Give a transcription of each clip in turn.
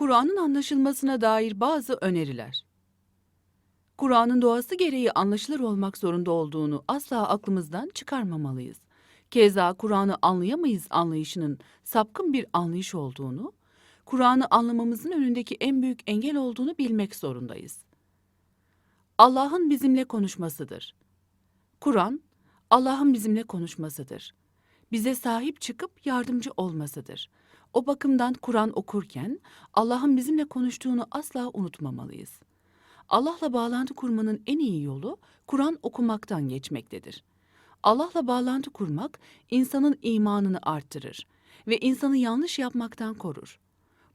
Kur'an'ın anlaşılmasına dair bazı öneriler. Kur'an'ın doğası gereği anlaşılır olmak zorunda olduğunu asla aklımızdan çıkarmamalıyız. Keza Kur'an'ı anlayamayız anlayışının sapkın bir anlayış olduğunu, Kur'an'ı anlamamızın önündeki en büyük engel olduğunu bilmek zorundayız. Allah'ın bizimle konuşmasıdır. Kur'an, Allah'ın bizimle konuşmasıdır. Bize sahip çıkıp yardımcı olmasıdır. O bakımdan Kur'an okurken Allah'ın bizimle konuştuğunu asla unutmamalıyız. Allah'la bağlantı kurmanın en iyi yolu Kur'an okumaktan geçmektedir. Allah'la bağlantı kurmak insanın imanını arttırır ve insanı yanlış yapmaktan korur.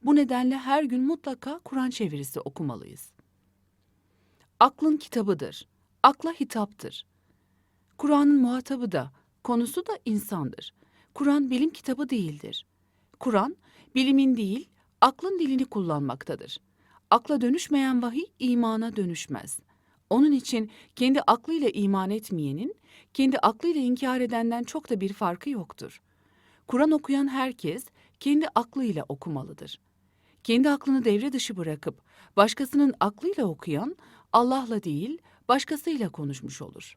Bu nedenle her gün mutlaka Kur'an çevirisi okumalıyız. Aklın kitabıdır. Akla hitaptır. Kur'an'ın muhatabı da, konusu da insandır. Kur'an bilim kitabı değildir. Kur'an, bilimin değil, aklın dilini kullanmaktadır. Akla dönüşmeyen vahiy imana dönüşmez. Onun için kendi aklıyla iman etmeyenin, kendi aklıyla inkar edenden çok da bir farkı yoktur. Kur'an okuyan herkes kendi aklıyla okumalıdır. Kendi aklını devre dışı bırakıp başkasının aklıyla okuyan Allah'la değil, başkasıyla konuşmuş olur.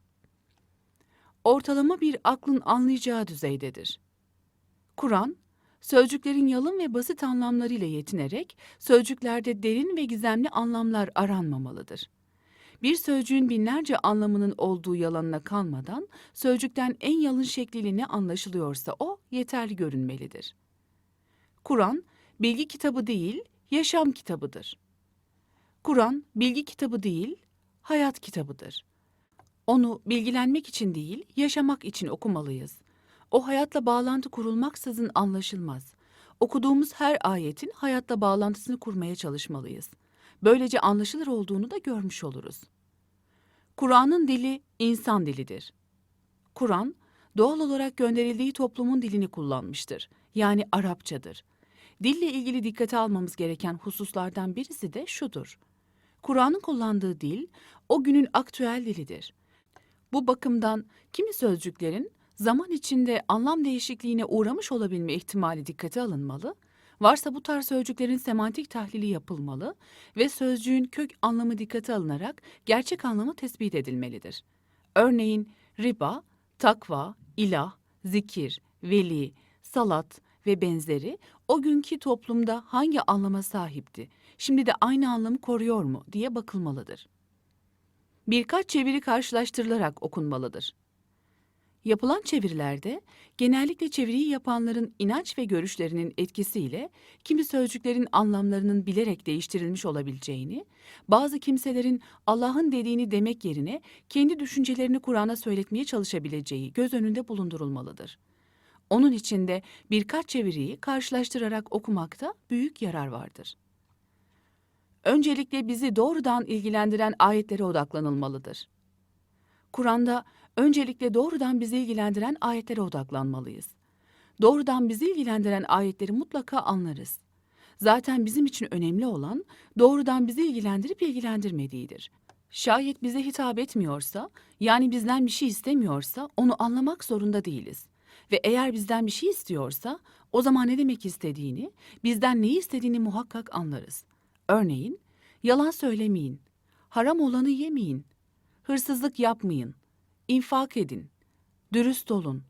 Ortalama bir aklın anlayacağı düzeydedir. Kur'an, sözcüklerin yalın ve basit anlamlarıyla yetinerek sözcüklerde derin ve gizemli anlamlar aranmamalıdır. Bir sözcüğün binlerce anlamının olduğu yalanına kalmadan sözcükten en yalın şekliyle ne anlaşılıyorsa o yeterli görünmelidir. Kur'an bilgi kitabı değil, yaşam kitabıdır. Kur'an bilgi kitabı değil, hayat kitabıdır. Onu bilgilenmek için değil, yaşamak için okumalıyız. O hayatla bağlantı kurulmaksızın anlaşılmaz. Okuduğumuz her ayetin hayatla bağlantısını kurmaya çalışmalıyız. Böylece anlaşılır olduğunu da görmüş oluruz. Kur'an'ın dili insan dilidir. Kur'an, doğal olarak gönderildiği toplumun dilini kullanmıştır. Yani Arapçadır. Dille ilgili dikkate almamız gereken hususlardan birisi de şudur. Kur'an'ın kullandığı dil o günün aktüel dilidir. Bu bakımdan kimi sözcüklerin zaman içinde anlam değişikliğine uğramış olabilme ihtimali dikkate alınmalı, varsa bu tarz sözcüklerin semantik tahlili yapılmalı ve sözcüğün kök anlamı dikkate alınarak gerçek anlamı tespit edilmelidir. Örneğin riba, takva, ilah, zikir, veli, salat ve benzeri o günkü toplumda hangi anlama sahipti, şimdi de aynı anlamı koruyor mu diye bakılmalıdır. Birkaç çeviri karşılaştırılarak okunmalıdır. Yapılan çevirilerde genellikle çeviriyi yapanların inanç ve görüşlerinin etkisiyle kimi sözcüklerin anlamlarının bilerek değiştirilmiş olabileceğini, bazı kimselerin Allah'ın dediğini demek yerine kendi düşüncelerini Kur'an'a söyletmeye çalışabileceği göz önünde bulundurulmalıdır. Onun için de birkaç çeviriyi karşılaştırarak okumakta büyük yarar vardır. Öncelikle bizi doğrudan ilgilendiren ayetlere odaklanılmalıdır. Kur'an'da öncelikle doğrudan bizi ilgilendiren ayetlere odaklanmalıyız. Doğrudan bizi ilgilendiren ayetleri mutlaka anlarız. Zaten bizim için önemli olan doğrudan bizi ilgilendirip ilgilendirmediğidir. Şayet bize hitap etmiyorsa, yani bizden bir şey istemiyorsa onu anlamak zorunda değiliz. Ve eğer bizden bir şey istiyorsa, o zaman ne demek istediğini, bizden neyi istediğini muhakkak anlarız. Örneğin, yalan söylemeyin, haram olanı yemeyin, hırsızlık yapmayın, infak edin, dürüst olun,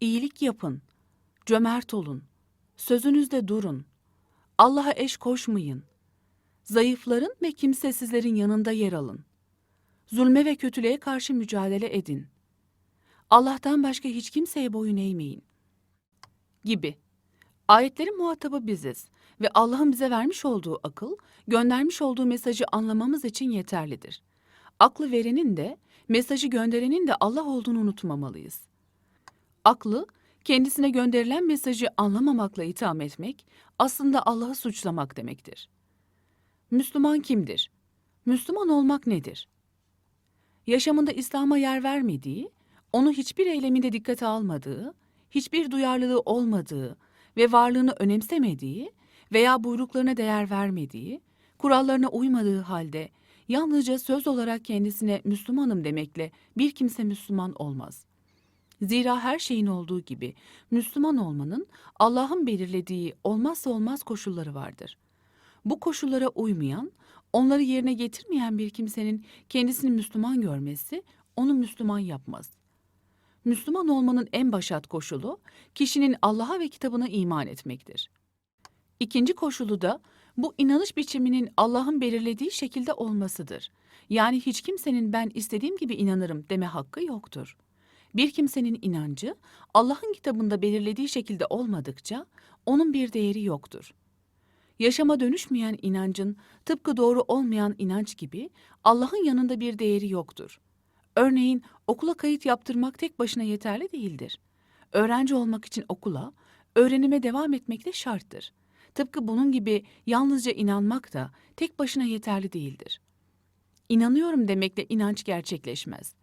iyilik yapın, cömert olun, sözünüzde durun, Allah'a eş koşmayın, zayıfların ve kimsesizlerin yanında yer alın, zulme ve kötülüğe karşı mücadele edin, Allah'tan başka hiç kimseye boyun eğmeyin. Gibi. Ayetlerin muhatabı biziz ve Allah'ın bize vermiş olduğu akıl, göndermiş olduğu mesajı anlamamız için yeterlidir. Aklı verenin de, mesajı gönderenin de Allah olduğunu unutmamalıyız. Aklı, kendisine gönderilen mesajı anlamamakla itham etmek, aslında Allah'ı suçlamak demektir. Müslüman kimdir? Müslüman olmak nedir? Yaşamında İslam'a yer vermediği, onu hiçbir eyleminde dikkate almadığı, hiçbir duyarlılığı olmadığı ve varlığını önemsemediği veya buyruklarına değer vermediği, kurallarına uymadığı halde yalnızca söz olarak kendisine Müslümanım demekle bir kimse Müslüman olmaz. Zira her şeyin olduğu gibi Müslüman olmanın Allah'ın belirlediği olmazsa olmaz koşulları vardır. Bu koşullara uymayan, onları yerine getirmeyen bir kimsenin kendisini Müslüman görmesi onu Müslüman yapmaz. Müslüman olmanın en başat koşulu kişinin Allah'a ve kitabına iman etmektir. İkinci koşulu da bu inanış biçiminin Allah'ın belirlediği şekilde olmasıdır. Yani hiç kimsenin ben istediğim gibi inanırım deme hakkı yoktur. Bir kimsenin inancı Allah'ın kitabında belirlediği şekilde olmadıkça onun bir değeri yoktur. Yaşama dönüşmeyen inancın tıpkı doğru olmayan inanç gibi Allah'ın yanında bir değeri yoktur. Örneğin okula kayıt yaptırmak tek başına yeterli değildir. Öğrenci olmak için okula, öğrenime devam etmek de şarttır. Tıpkı bunun gibi yalnızca inanmak da tek başına yeterli değildir. İnanıyorum demekle inanç gerçekleşmez.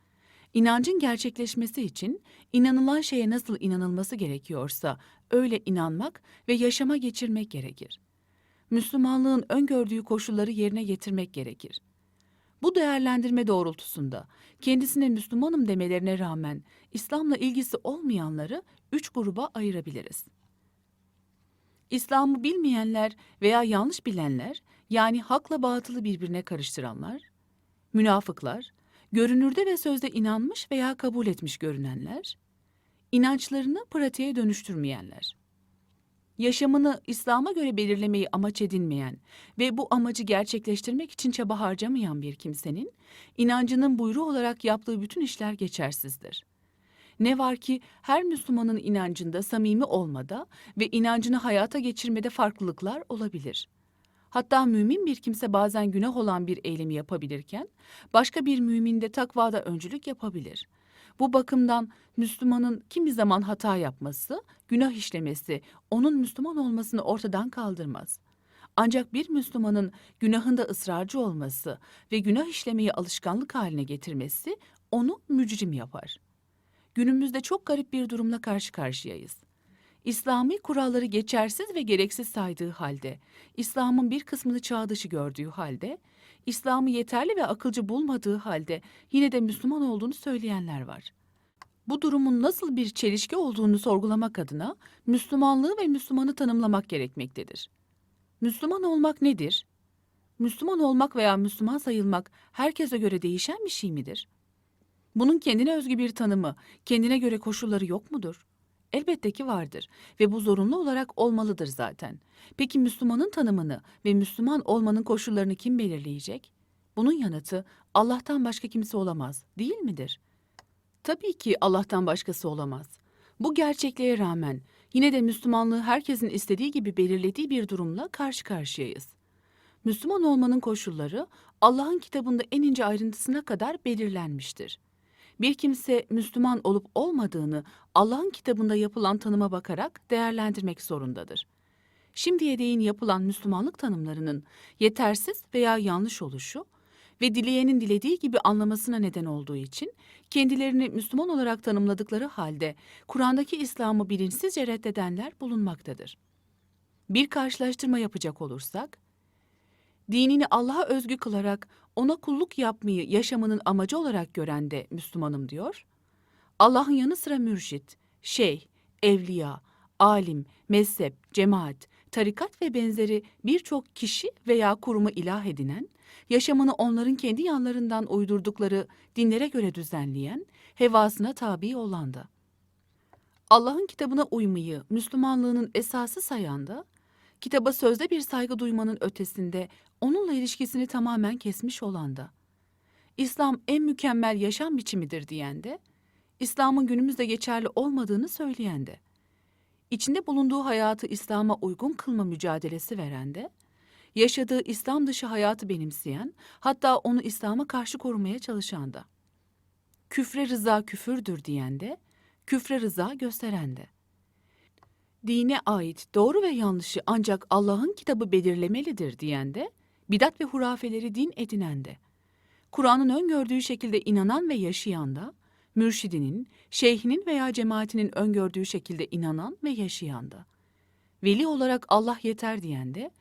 İnancın gerçekleşmesi için inanılan şeye nasıl inanılması gerekiyorsa öyle inanmak ve yaşama geçirmek gerekir. Müslümanlığın öngördüğü koşulları yerine getirmek gerekir. Bu değerlendirme doğrultusunda kendisine Müslümanım demelerine rağmen İslam'la ilgisi olmayanları üç gruba ayırabiliriz. İslam'ı bilmeyenler veya yanlış bilenler, yani hakla batılı birbirine karıştıranlar, münafıklar, görünürde ve sözde inanmış veya kabul etmiş görünenler, inançlarını pratiğe dönüştürmeyenler. Yaşamını İslam'a göre belirlemeyi amaç edinmeyen ve bu amacı gerçekleştirmek için çaba harcamayan bir kimsenin, inancının buyruğu olarak yaptığı bütün işler geçersizdir. Ne var ki her Müslümanın inancında samimi olmada ve inancını hayata geçirmede farklılıklar olabilir. Hatta mümin bir kimse bazen günah olan bir eylemi yapabilirken, başka bir mümin de takvada öncülük yapabilir. Bu bakımdan Müslümanın kimi zaman hata yapması, günah işlemesi, onun Müslüman olmasını ortadan kaldırmaz. Ancak bir Müslümanın günahında ısrarcı olması ve günah işlemeyi alışkanlık haline getirmesi onu mücrim yapar. Günümüzde çok garip bir durumla karşı karşıyayız. İslami kuralları geçersiz ve gereksiz saydığı halde, İslam'ın bir kısmını çağ dışı gördüğü halde, İslam'ı yeterli ve akılcı bulmadığı halde yine de Müslüman olduğunu söyleyenler var. Bu durumun nasıl bir çelişki olduğunu sorgulamak adına Müslümanlığı ve Müslümanı tanımlamak gerekmektedir. Müslüman olmak nedir? Müslüman olmak veya Müslüman sayılmak herkese göre değişen bir şey midir? Bunun kendine özgü bir tanımı, kendine göre koşulları yok mudur? Elbette ki vardır ve bu zorunlu olarak olmalıdır zaten. Peki Müslümanın tanımını ve Müslüman olmanın koşullarını kim belirleyecek? Bunun yanıtı Allah'tan başka kimse olamaz, değil midir? Tabii ki Allah'tan başkası olamaz. Bu gerçekliğe rağmen yine de Müslümanlığı herkesin istediği gibi belirlediği bir durumla karşı karşıyayız. Müslüman olmanın koşulları Allah'ın kitabında en ince ayrıntısına kadar belirlenmiştir. Bir kimse Müslüman olup olmadığını Allah'ın kitabında yapılan tanıma bakarak değerlendirmek zorundadır. Şimdiye değin yapılan Müslümanlık tanımlarının yetersiz veya yanlış oluşu ve dileyenin dilediği gibi anlamasına neden olduğu için kendilerini Müslüman olarak tanımladıkları halde Kur'an'daki İslam'ı bilinçsizce reddedenler bulunmaktadır. Bir karşılaştırma yapacak olursak, dinini Allah'a özgü kılarak ona kulluk yapmayı yaşamının amacı olarak gören de Müslümanım diyor. Allah'ın yanı sıra mürşit, şeyh, evliya, alim, mezhep, cemaat, tarikat ve benzeri birçok kişi veya kurumu ilah edinen, yaşamını onların kendi yanlarından uydurdukları dinlere göre düzenleyen, hevasına tabi olan da. Allah'ın kitabına uymayı Müslümanlığının esası sayan da, kitaba sözde bir saygı duymanın ötesinde onunla ilişkisini tamamen kesmiş olan da. İslam en mükemmel yaşam biçimidir diyen de, İslam'ın günümüzde geçerli olmadığını söyleyen de, içinde bulunduğu hayatı İslam'a uygun kılma mücadelesi veren de, yaşadığı İslam dışı hayatı benimseyen, hatta onu İslam'a karşı korumaya çalışan da. Küfre rıza küfürdür diyen de, küfre rıza gösteren de. Dine ait doğru ve yanlışı ancak Allah'ın kitabı belirlemelidir diyen de, bidat ve hurafeleri din edinen de. Kur'an'ın öngördüğü şekilde inanan ve yaşayan da, mürşidinin, şeyhinin veya cemaatinin öngördüğü şekilde inanan ve yaşayan da. Veli olarak Allah yeter diyen de,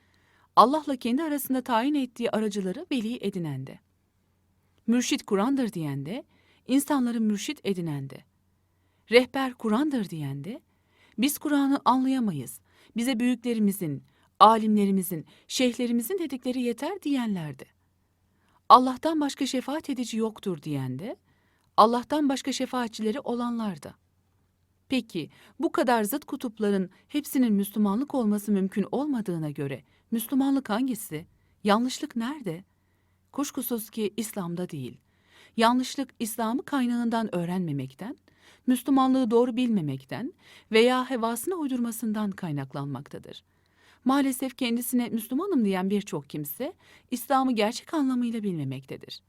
Allah'la kendi arasında tayin ettiği aracıları veli edinen de. Mürşit Kur'an'dır diyen de, insanları mürşit edinen de. Rehber Kur'an'dır diyen de, biz Kur'an'ı anlayamayız. Bize büyüklerimizin, alimlerimizin, şeyhlerimizin dedikleri yeter diyenler de. Allah'tan başka şefaat edici yoktur diyen de, Allah'tan başka şefaatçileri olanlar da. Peki bu kadar zıt kutupların hepsinin Müslümanlık olması mümkün olmadığına göre Müslümanlık hangisi? Yanlışlık nerede? Kuşkusuz ki İslam'da değil. Yanlışlık İslam'ı kaynağından öğrenmemekten, Müslümanlığı doğru bilmemekten veya hevasına uydurmasından kaynaklanmaktadır. Maalesef kendisine Müslümanım diyen birçok kimse İslam'ı gerçek anlamıyla bilmemektedir.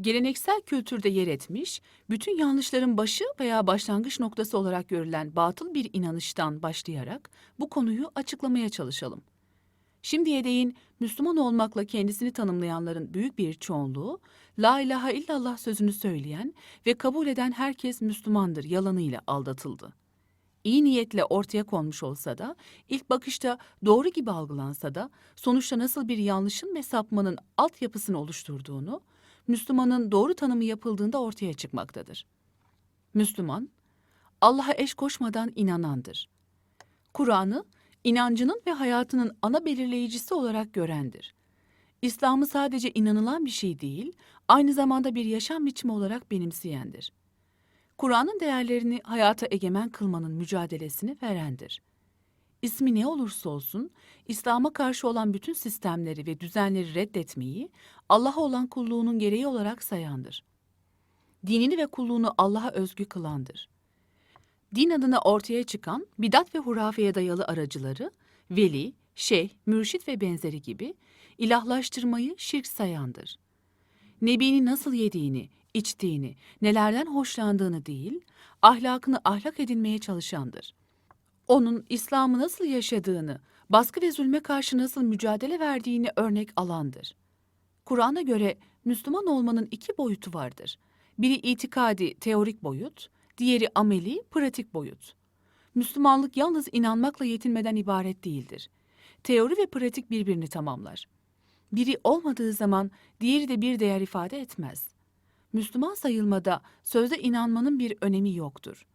Geleneksel kültürde yer etmiş, bütün yanlışların başı veya başlangıç noktası olarak görülen batıl bir inanıştan başlayarak bu konuyu açıklamaya çalışalım. Şimdiye değin Müslüman olmakla kendisini tanımlayanların büyük bir çoğunluğu, La ilahe illallah sözünü söyleyen ve kabul eden herkes Müslümandır yalanıyla aldatıldı. İyi niyetle ortaya konmuş olsa da, ilk bakışta doğru gibi algılansa da, sonuçta nasıl bir yanlışın ve sapmanın altyapısını oluşturduğunu, Müslümanın doğru tanımı yapıldığında ortaya çıkmaktadır. Müslüman, Allah'a eş koşmadan inanandır. Kur'an'ı inancının ve hayatının ana belirleyicisi olarak görendir. İslam'ı sadece inanılan bir şey değil, aynı zamanda bir yaşam biçimi olarak benimseyendir. Kur'an'ın değerlerini hayata egemen kılmanın mücadelesini verendir. İsmi ne olursa olsun, İslam'a karşı olan bütün sistemleri ve düzenleri reddetmeyi, Allah'a olan kulluğunun gereği olarak sayandır. Dinini ve kulluğunu Allah'a özgü kılandır. Din adına ortaya çıkan bidat ve hurafeye dayalı aracıları, veli, şeyh, mürşit ve benzeri gibi ilahlaştırmayı şirk sayandır. Nebini nasıl yediğini, içtiğini, nelerden hoşlandığını değil, ahlakını ahlak edinmeye çalışandır. Onun İslam'ı nasıl yaşadığını, baskı ve zulme karşı nasıl mücadele verdiğini örnek alandır. Kur'an'a göre Müslüman olmanın iki boyutu vardır. Biri itikadi, teorik boyut, diğeri ameli, pratik boyut. Müslümanlık yalnız inanmakla yetinmeden ibaret değildir. Teori ve pratik birbirini tamamlar. Biri olmadığı zaman diğeri de bir değer ifade etmez. Müslüman sayılmada sözde inanmanın bir önemi yoktur.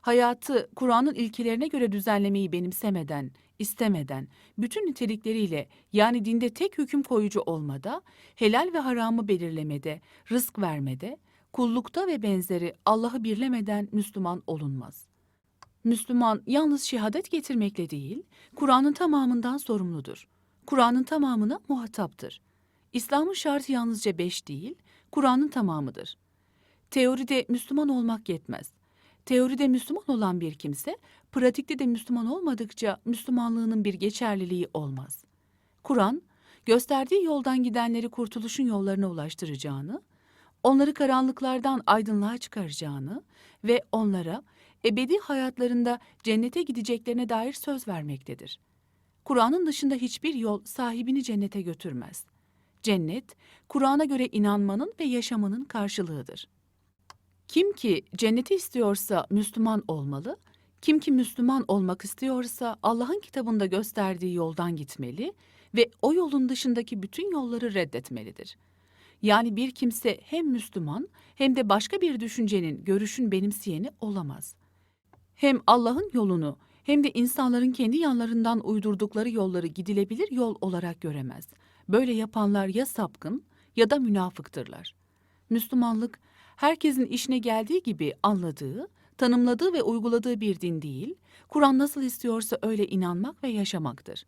Hayatı Kur'an'ın ilkelerine göre düzenlemeyi benimsemeden, istemeden, bütün nitelikleriyle yani dinde tek hüküm koyucu olmada, helal ve haramı belirlemede, rızk vermede, kullukta ve benzeri Allah'ı birlemeden Müslüman olunmaz. Müslüman yalnız şehadet getirmekle değil, Kur'an'ın tamamından sorumludur. Kur'an'ın tamamına muhataptır. İslam'ın şartı yalnızca beş değil, Kur'an'ın tamamıdır. Teoride Müslüman olmak yetmez. Teoride Müslüman olan bir kimse, pratikte de Müslüman olmadıkça Müslümanlığının bir geçerliliği olmaz. Kur'an, gösterdiği yoldan gidenleri kurtuluşun yollarına ulaştıracağını, onları karanlıklardan aydınlığa çıkaracağını ve onlara ebedi hayatlarında cennete gideceklerine dair söz vermektedir. Kur'an'ın dışında hiçbir yol sahibini cennete götürmez. Cennet, Kur'an'a göre inanmanın ve yaşamanın karşılığıdır. Kim ki cenneti istiyorsa Müslüman olmalı, kim ki Müslüman olmak istiyorsa Allah'ın kitabında gösterdiği yoldan gitmeli ve o yolun dışındaki bütün yolları reddetmelidir. Yani bir kimse hem Müslüman hem de başka bir düşüncenin, görüşün benimseyeni olamaz. Hem Allah'ın yolunu hem de insanların kendi yanlarından uydurdukları yolları gidilebilir yol olarak göremez. Böyle yapanlar ya sapkın ya da münafıktırlar. Müslümanlık herkesin işine geldiği gibi anladığı, tanımladığı ve uyguladığı bir din değil, Kur'an nasıl istiyorsa öyle inanmak ve yaşamaktır.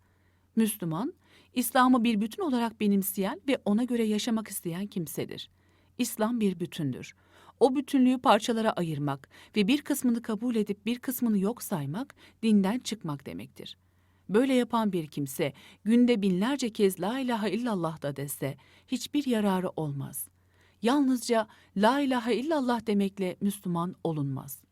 Müslüman, İslam'ı bir bütün olarak benimseyen ve ona göre yaşamak isteyen kimsedir. İslam bir bütündür. O bütünlüğü parçalara ayırmak ve bir kısmını kabul edip bir kısmını yok saymak dinden çıkmak demektir. Böyle yapan bir kimse günde binlerce kez la ilahe illallah da dese hiçbir yararı olmaz. Yalnızca la ilahe illallah demekle Müslüman olunmaz.